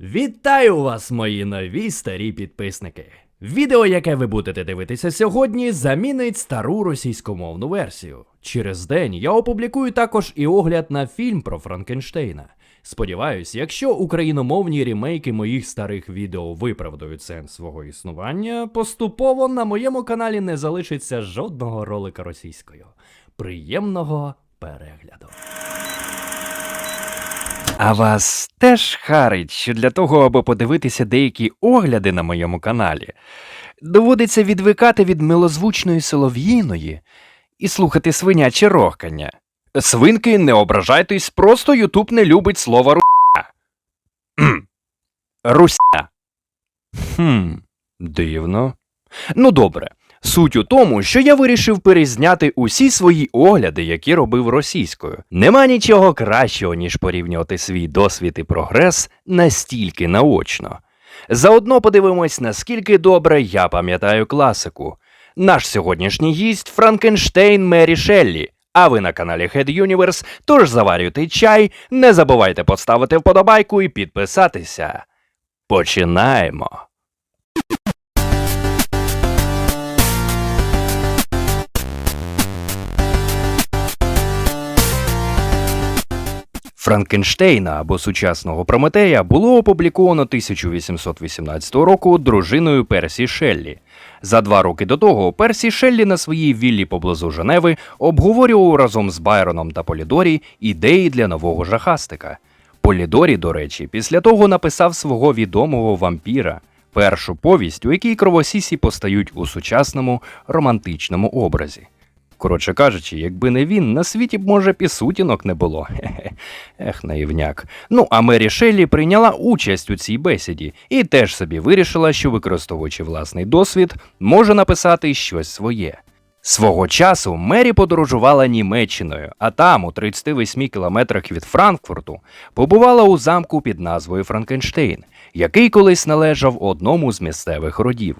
Вітаю вас, мої нові старі підписники. Відео, яке ви будете дивитися сьогодні, замінить стару російськомовну версію. Через день я опублікую також і огляд на фільм про Франкенштейна. Сподіваюсь, якщо україномовні рімейки моїх старих відео виправдають сенс свого існування, поступово на моєму каналі не залишиться жодного ролика російською. Приємного перегляду. А вас теж харить, що для того, аби подивитися деякі огляди на моєму каналі, доводиться відвикати від милозвучної солов'їної і слухати свиняче рохкання. Свинки, не ображайтесь, просто Ютуб не любить слова руся. Руся. Хм, дивно. Ну добре. Суть у тому, що я вирішив перезняти усі свої огляди, які робив російською. Нема нічого кращого, ніж порівнювати свій досвід і прогрес настільки наочно. Заодно подивимось, наскільки добре я пам'ятаю класику. Наш сьогоднішній гість Франкенштейн Мері Шеллі. А ви на каналі Head Universe, тож заварюйте чай, не забувайте поставити вподобайку і підписатися. Починаємо! Франкенштейна або сучасного Прометея було опубліковано 1818 року дружиною Персі Шеллі. За два роки до того Персі Шеллі на своїй віллі поблизу Женеви обговорював разом з Байроном та Полідорі ідеї для нового жахастика. Полідорі, до речі, після того написав свого відомого вампіра, першу повість, у якій кровосісі постають у сучасному романтичному образі. Коротше кажучи, якби не він, на світі б, може, пісутінок не було. Хе-хе. Ех, наївняк. Ну, а Мері Шеллі прийняла участь у цій бесіді і теж собі вирішила, що, використовуючи власний досвід, може написати щось своє. Свого часу Мері подорожувала Німеччиною, а там, у 38 кілометрах від Франкфурту, побувала у замку під назвою Франкенштейн, який колись належав одному з місцевих родів.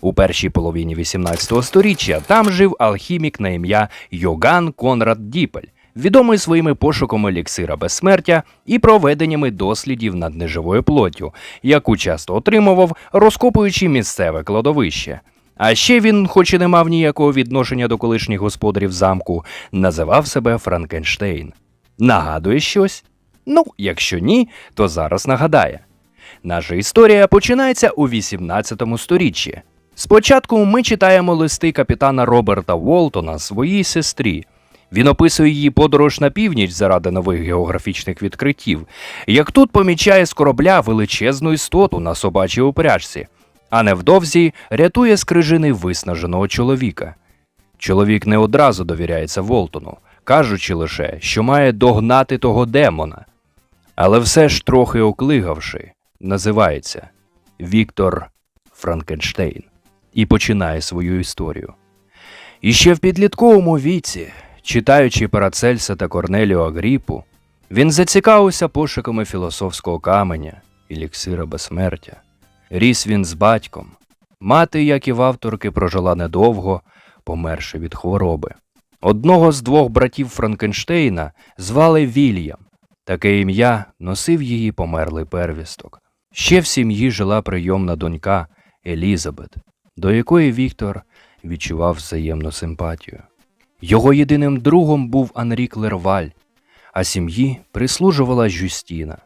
У першій половині 18 століття там жив алхімік на ім'я Йоган Конрад Діпель, відомий своїми пошуками еліксира безсмертя і проведеннями дослідів над неживою плоттю, яку часто отримував, розкопуючи місцеве кладовище. А ще він, хоч і не мав ніякого відношення до колишніх господарів замку, називав себе Франкенштейн. Нагадує щось? Ну, якщо ні, то зараз нагадає. Наша історія починається у 18 сторіччі. Спочатку ми читаємо листи капітана Роберта Волтона своїй сестрі. Він описує її подорож на північ заради нових географічних відкриттів, як тут помічає з корабля величезну істоту на собачій упряжці, а невдовзі рятує з крижини виснаженого чоловіка. Чоловік не одразу довіряється Волтону, кажучи лише, що має догнати того демона. Але все ж трохи оклигавши, називається Віктор Франкенштейн і починає свою історію. І ще в підлітковому віці, читаючи Парацельса та Корнеліо Агріпу, він зацікавився пошуками філософського каменя, еліксира безсмертя. Ріс він з батьком. Мати, як і в авторки, прожила недовго, померши від хвороби. Одного з двох братів Франкенштейна звали Вільям. Таке ім'я носив її померлий первісток. Ще в сім'ї жила прийомна донька Елізабет, до якої Віктор відчував взаємну симпатію. Його єдиним другом був Анрі Клерваль, а сім'ї прислужувала Жюстіна.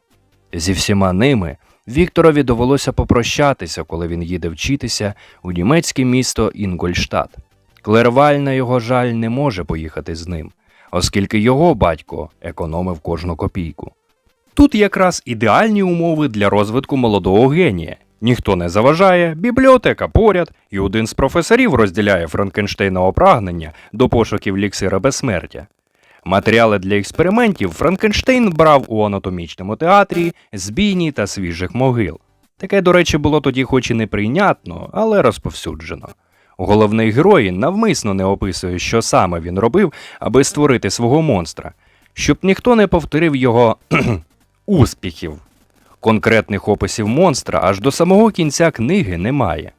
Зі всіма ними Вікторові довелося попрощатися, коли він їде вчитися у німецьке місто Інгольштадт. Клерваль, на його жаль, не може поїхати з ним, оскільки його батько економив кожну копійку. Тут якраз ідеальні умови для розвитку молодого генія. Ніхто не заважає, бібліотека поряд, і один з професорів розділяє Франкенштейнове прагнення до пошуків ліксира безсмертя. Матеріали для експериментів Франкенштейн брав у анатомічному театрі з бійні та свіжих могил. Таке, до речі, було тоді хоч і неприйнятно, але розповсюджено. Головний герой навмисно не описує, що саме він робив, аби створити свого монстра, щоб ніхто не повторив його успіхів. Конкретних описів монстра аж до самого кінця книги немає.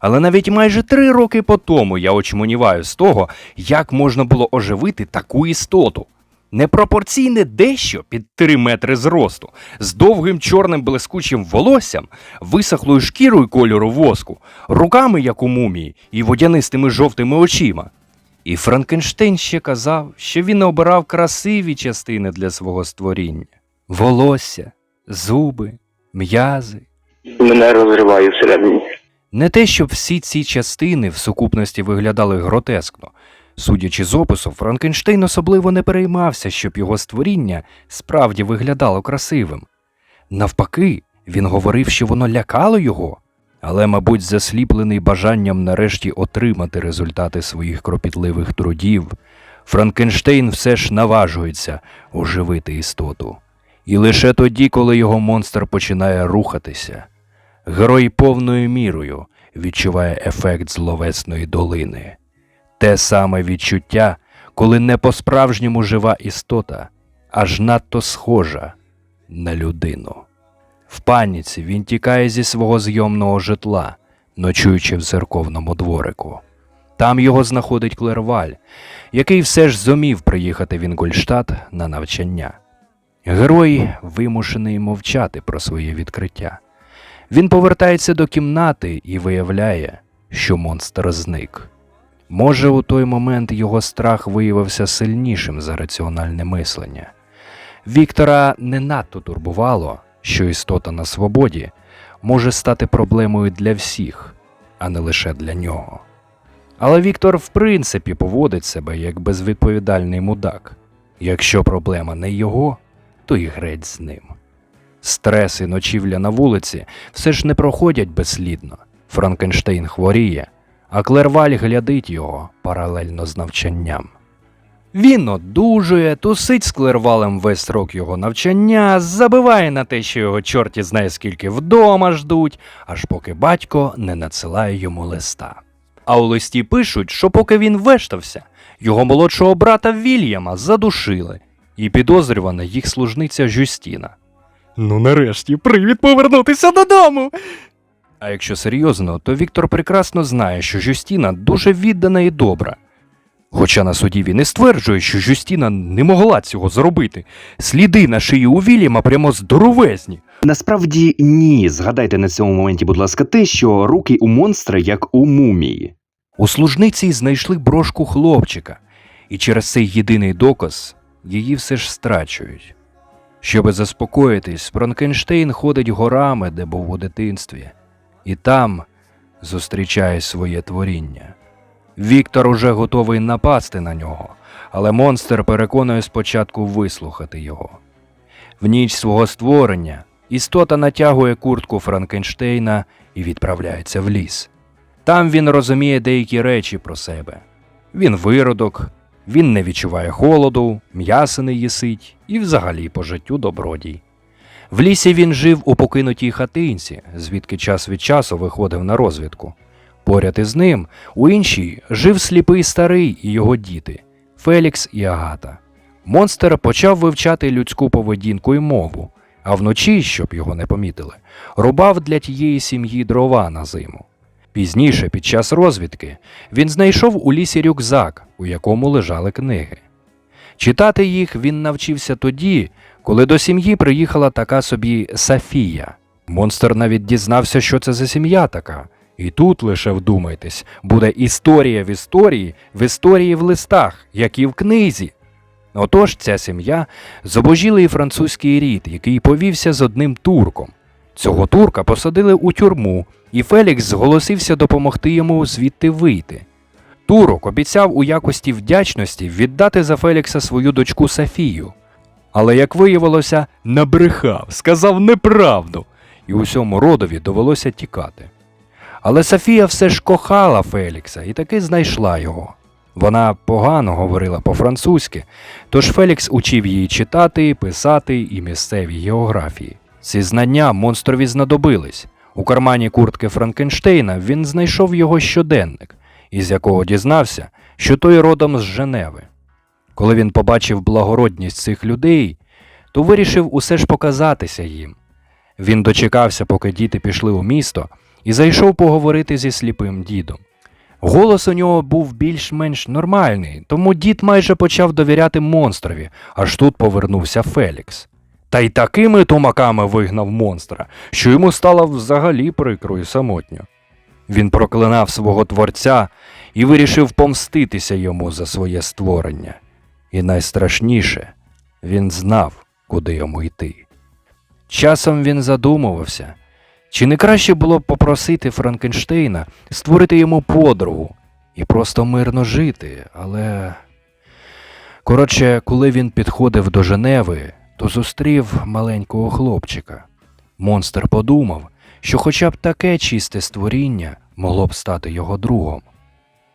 Але навіть майже три роки по тому я очмоніваю з того, як можна було оживити таку істоту. Непропорційне дещо під 3 метри зросту, з довгим чорним блискучим волоссям, висохлою шкірою кольору воску, руками, як у мумії, і водянистими жовтими очима. І Франкенштейн ще казав, що він обирав красиві частини для свого створіння: волосся, зуби, м'язи. Мене розриває всередині. Не те, щоб всі ці частини в сукупності виглядали гротескно. Судячи з опису, Франкенштейн особливо не переймався, щоб його створіння справді виглядало красивим. Навпаки, він говорив, що воно лякало його, але, мабуть, засліплений бажанням нарешті отримати результати своїх кропітливих трудів, Франкенштейн все ж наважується оживити істоту. І лише тоді, коли його монстр починає рухатися, герой повною мірою відчуває ефект зловесної долини. Те саме відчуття, коли не по-справжньому жива істота, аж надто схожа на людину. В паніці він тікає зі свого зйомного житла, ночуючи в церковному дворику. Там його знаходить Клерваль, який все ж зумів приїхати в Інгольштадт на навчання. Герой вимушений мовчати про своє відкриття. Він повертається до кімнати і виявляє, що монстр зник. Може, у той момент його страх виявився сильнішим за раціональне мислення. Віктора не надто турбувало, що істота на свободі може стати проблемою для всіх, а не лише для нього. Але Віктор, в принципі, поводить себе як безвідповідальний мудак. Якщо проблема не його, то і греть з ним. Стрес і ночівля на вулиці все ж не проходять безслідно. Франкенштейн хворіє, а Клерваль глядить його паралельно з навчанням. Він одужує, тусить з Клервалем весь срок його навчання, забиває на те, що його чорті знає скільки вдома ждуть, аж поки батько не надсилає йому листа. А у листі пишуть, що поки він вештався, його молодшого брата Вільяма задушили, і підозрювана їх служниця Жюстіна. Ну, нарешті, привід повернутися додому. А якщо серйозно, то Віктор прекрасно знає, що Жюстіна дуже віддана і добра. Хоча на суді він і стверджує, що Жюстіна не могла цього зробити. Сліди на шиї у Вільяма прямо здоровезні. Насправді ні. Згадайте на цьому моменті, будь ласка, те, що руки у монстра як у мумії. У служниці знайшли брошку хлопчика, і через цей єдиний доказ її все ж страчують. Щоби заспокоїтись, Франкенштейн ходить горами, де був у дитинстві, і там зустрічає своє творіння. Віктор уже готовий напасти на нього, але монстр переконує спочатку вислухати його. В ніч свого створення істота натягує куртку Франкенштейна і відправляється в ліс. Там він розуміє деякі речі про себе. Він виродок, він не відчуває холоду, м'яса не їсить і взагалі по життю добродій. В лісі він жив у покинутій хатинці, звідки час від часу виходив на розвідку. Поряд із ним у іншій жив сліпий старий і його діти Фелікс і Агата. Монстр почав вивчати людську поведінку і мову, а вночі, щоб його не помітили, рубав для тієї сім'ї дрова на зиму. Пізніше, під час розвідки, він знайшов у лісі рюкзак, у якому лежали книги. Читати їх він навчився тоді, коли до сім'ї приїхала така собі Софія. Монстр навіть дізнався, що це за сім'я така. І тут лише вдумайтесь, буде історія в історії, в історії в листах, як і в книзі. Отож, ця сім'я зобожілий французький рід, який повівся з одним турком. Цього турка посадили у тюрму, і Фелікс зголосився допомогти йому звідти вийти. Турок обіцяв у якості вдячності віддати за Фелікса свою дочку Софію. Але, як виявилося, набрехав, сказав неправду, і усьому родові довелося тікати. Але Софія все ж кохала Фелікса і таки знайшла його. Вона погано говорила по-французьки, тож Фелікс учив її читати, писати і місцеві географії. Ці знання монстрові знадобились. У кармані куртки Франкенштейна він знайшов його щоденник, із якого дізнався, що той родом з Женеви. Коли він побачив благородність цих людей, то вирішив усе ж показатися їм. Він дочекався, поки діти пішли у місто, і зайшов поговорити зі сліпим дідом. Голос у нього був більш-менш нормальний, тому дід майже почав довіряти монстрові, аж тут повернувся Фелікс. Та й такими тумаками вигнав монстра, що йому стало взагалі прикро і самотньо. Він проклинав свого творця і вирішив помститися йому за своє створення. І найстрашніше, він знав, куди йому йти. Часом він задумувався, чи не краще було б попросити Франкенштейна створити йому подругу і просто мирно жити, але. Коротше, коли він підходив до Женеви, то зустрів маленького хлопчика. Монстр подумав, що хоча б таке чисте створіння могло б стати його другом.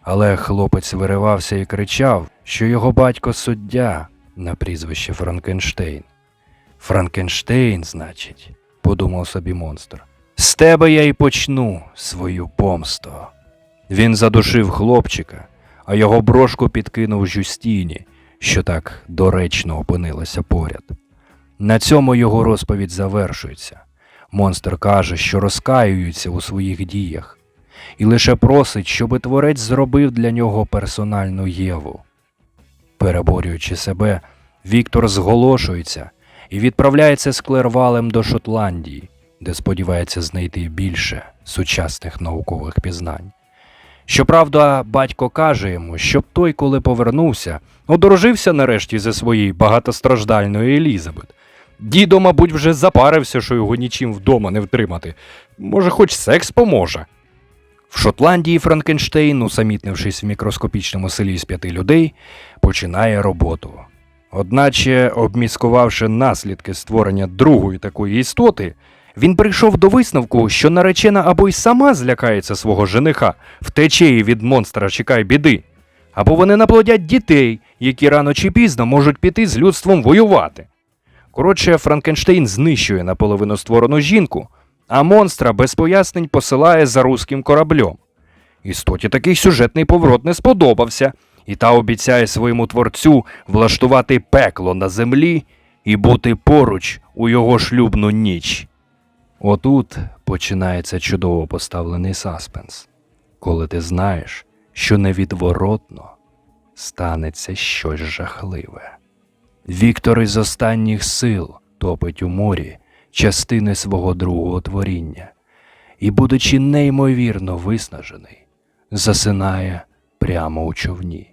Але хлопець виривався і кричав, що його батько суддя на прізвище Франкенштейн. Франкенштейн, значить, подумав собі монстр. З тебе я й почну свою помсту. Він задушив хлопчика, а його брошку підкинув Жюстіні, що так доречно опинилася поряд. На цьому його розповідь завершується. Монстр каже, що розкаюється у своїх діях, і лише просить, щоби творець зробив для нього персональну Єву. Переборюючи себе, Віктор зголошується і відправляється з Клервалем до Шотландії, де сподівається знайти більше сучасних наукових пізнань. Щоправда, батько каже йому, щоб той, коли повернувся, одружився нарешті зі своєю багатостраждальною Елізабет. Дідо, мабуть, вже запарився, що його нічим вдома не втримати. Може, хоч секс поможе. В Шотландії Франкенштейн, усамітнившись в мікроскопічному селі з п'яти людей, починає роботу. Одначе, обміскувавши наслідки створення другої такої істоти, він прийшов до висновку, що наречена або й сама злякається свого жениха, втече їй від монстра чекай біди, або вони наплодять дітей, які рано чи пізно можуть піти з людством воювати. Коротше, Франкенштейн знищує наполовину створену жінку, а монстра без пояснень посилає за руським кораблем. Істоті такий сюжетний поворот не сподобався, і та обіцяє своєму творцю влаштувати пекло на землі і бути поруч у його шлюбну ніч. Отут починається чудово поставлений саспенс, коли ти знаєш, що невідворотно станеться щось жахливе. Віктор із останніх сил топить у морі частини свого другого творіння і, будучи неймовірно виснажений, засинає прямо у човні.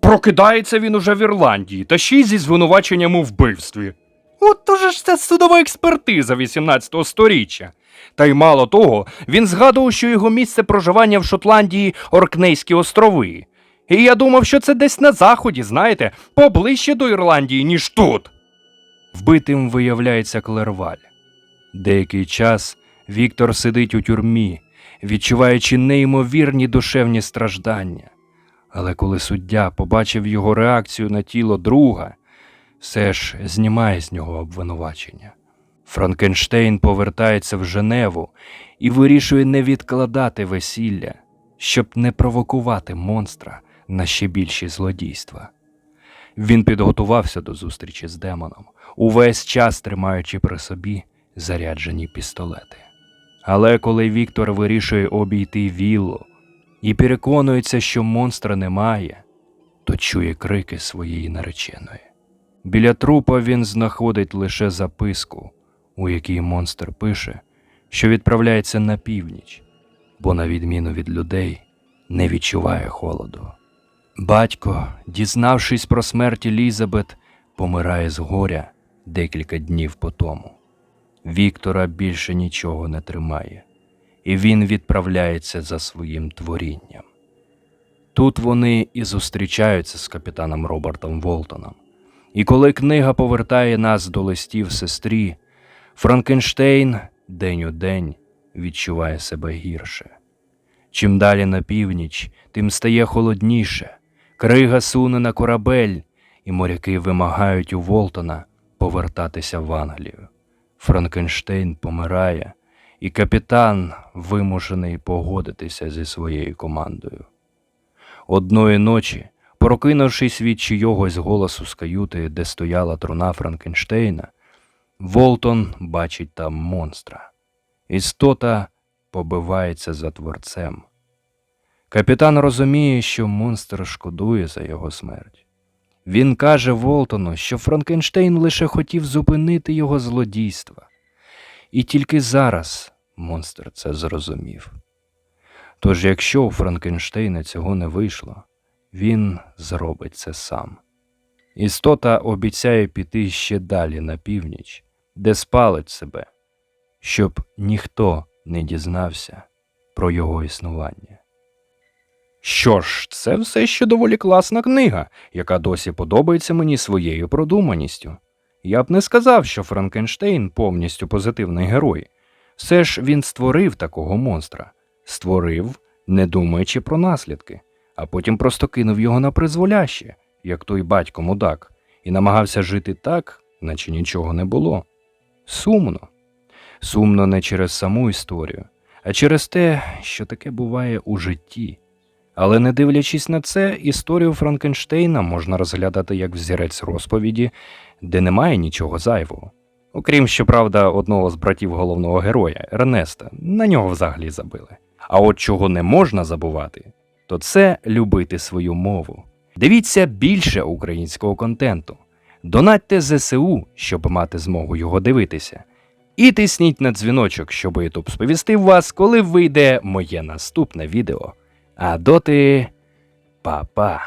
Прокидається він уже в Ірландії, та ще й зі звинуваченням у вбивстві. От то ж це судова експертиза 18 сторіччя. Та й мало того, він згадував, що його місце проживання в Шотландії Оркнейські острови. І я думав, що це десь на заході, знаєте, поближче до Ірландії, ніж тут. Вбитим виявляється Клерваль. Деякий час Віктор сидить у тюрмі, відчуваючи неймовірні душевні страждання. Але коли суддя побачив його реакцію на тіло друга, все ж знімає з нього обвинувачення. Франкенштейн повертається в Женеву і вирішує не відкладати весілля, щоб не провокувати монстра на ще більші злодійства. Він підготувався до зустрічі з демоном, увесь час тримаючи при собі заряджені пістолети. Але коли Віктор вирішує обійти віллу і переконується, що монстра немає, то чує крики своєї нареченої. Біля трупа він знаходить лише записку, у якій монстр пише, що відправляється на північ, бо, на відміну від людей, не відчуває холоду. Батько, дізнавшись про смерть Елізабет, помирає з горя декілька днів по тому. Віктора більше нічого не тримає, і він відправляється за своїм творінням. Тут вони і зустрічаються з капітаном Робертом Волтоном. І коли книга повертає нас до листів сестрі, Франкенштейн день у день відчуває себе гірше. Чим далі на північ, тим стає холодніше. Крига суне на корабель, і моряки вимагають у Волтона повертатися в Англію. Франкенштейн помирає, і капітан вимушений погодитися зі своєю командою. Одної ночі, прокинувшись від чийогось голосу з каюти, де стояла труна Франкенштейна, Волтон бачить там монстра. Істота побивається за творцем. Капітан розуміє, що монстр шкодує за його смерть. Він каже Волтону, що Франкенштейн лише хотів зупинити його злодійства. І тільки зараз монстр це зрозумів. Тож, якщо у Франкенштейна цього не вийшло, він зробить це сам. Істота обіцяє піти ще далі на північ, де спалить себе, щоб ніхто не дізнався про його існування. Що ж, це все ще доволі класна книга, яка досі подобається мені своєю продуманістю. Я б не сказав, що Франкенштейн повністю позитивний герой. Все ж він створив такого монстра, створив, не думаючи про наслідки, а потім просто кинув його на призволяще, як той батько мудак, і намагався жити так, наче нічого не було. Сумно. Сумно не через саму історію, а через те, що таке буває у житті. Але не дивлячись на це, історію Франкенштейна можна розглядати як взірець розповіді, де немає нічого зайвого. Окрім, щоправда, одного з братів головного героя, Ернеста, на нього взагалі забили. А от чого не можна забувати, то це любити свою мову. Дивіться більше українського контенту. Донатьте ЗСУ, щоб мати змогу його дивитися. І тисніть на дзвіночок, щоб YouTube сповістив вас, коли вийде моє наступне відео. А доти, па-па.